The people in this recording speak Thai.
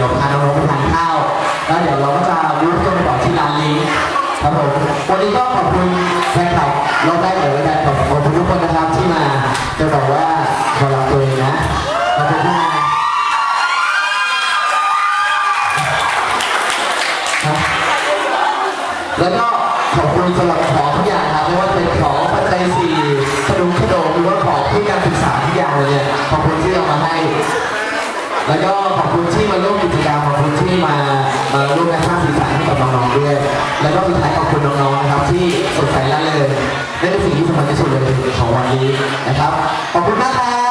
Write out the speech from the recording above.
ดี๋ยวพาน้องไปทานข้าว แล้วเดี๋ยวเราก็จะรูปกันไปบอกที่ร้านนี้ครับผมวันนี้ก็ขอบคุณแฟนคลับเราได้เกิดได้ขอบคุณทุกคนนะครับที่มาจะบอกว่าขอรับตัวเองนะขอบคุณมาแล้วก็ขอบคุณสำหรับของทุกอย่างครับไม่ว่าจะเป็นของปัจจัยสี่ขนมขนมหรือว่าของเพื่การศึกษาทุกอย่างเลยเนี่ยขอบคุณที่เอามาให้ แล้วก็ขอบคุณที่มาร่วมกิจกรรมขอบคุณที่มามาร่วมกันสร้างสีสันให้กับน้องๆด้วย แล้วก็สุดท้ายขอบคุณน้องๆนะครับที่สดใสร่าเริงนั่นเป็นสิ่งที่สำคัญที่สุดเลยของวันนี้นะครับ ขอบคุณมากครับ